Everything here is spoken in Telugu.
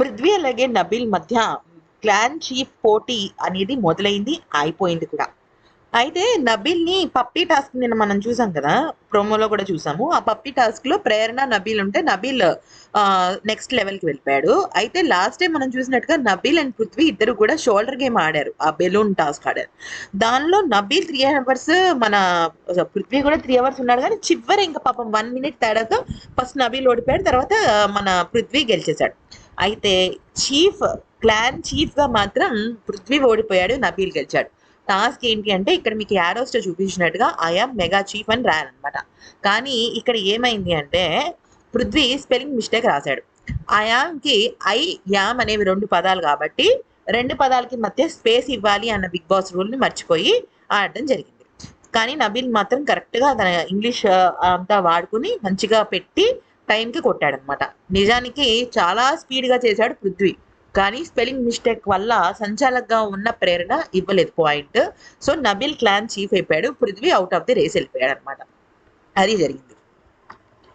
పృథ్వీ అలాగే నబిల్ మధ్య క్లాన్ చీఫ్ పోటీ అనేది మొదలైంది అయిపోయింది కూడా. అయితే నబిల్ని పప్పీ టాస్క్ నిన్న మనం చూసాం కదా ప్రోమోలో కూడా చూసాము. ఆ పప్పీ టాస్క్లో ప్రేరణ నబీల్ ఉంటే నబీల్ నెక్స్ట్ లెవెల్కి వెళ్ళిపోయాడు. అయితే లాస్ట్ టైం మనం చూసినట్టుగా నబీల్ అండ్ పృథ్వీ ఇద్దరు కూడా షోల్డర్ గేమ్ ఆడారు. ఆ బెలూన్ టాస్క్ ఆడారు. దానిలో నబీల్ త్రీ అవర్స్ మన పృథ్వీ కూడా త్రీ అవర్స్ ఉన్నాడు కానీ చివరి ఇంకా పాపం వన్ మినిట్ తేడాతో ఫస్ట్ నబీల్ ఓడిపోయాడు. తర్వాత మన పృథ్వీ గెలిచేశాడు. అయితే చీఫ్ క్లాన్ చీఫ్గా మాత్రం పృథ్వీ ఓడిపోయాడు నబీల్ గెలిచాడు. టాస్క్ ఏంటి అంటే ఇక్కడ మీకు యాడోస్టో చూపించినట్టుగా ఐఎమ్ మెగా చీఫ్ అని రాయాలన్నమాట. కానీ ఇక్కడ ఏమైంది అంటే పృథ్వీ స్పెల్లింగ్ మిస్టేక్ రాశాడు. ఐయామ్కి ఐ యామ్ అనేవి రెండు పదాలు కాబట్టి రెండు పదాలకి మధ్య స్పేస్ ఇవ్వాలి అన్న బిగ్ బాస్ రూల్ని మర్చిపోయి ఆడడం జరిగింది. కానీ నబీల్ మాత్రం కరెక్ట్గా తన ఇంగ్లీష్ అంతా వాడుకుని మంచిగా పెట్టి టైంకి కొట్టాడనమాట. నిజానికి చాలా స్పీడ్గా చేశాడు పృథ్వీ. కానీ స్పెల్లింగ్ మిస్టేక్ వల్ల సంచాలకగా ఉన్న ప్రేరణ ఇవ్వలేదు point. So Nabeel clan chief అయిపోయాడు. Prithvi out of the race వెళ్ళిపోయాడు అనమాట అది జరిగింది.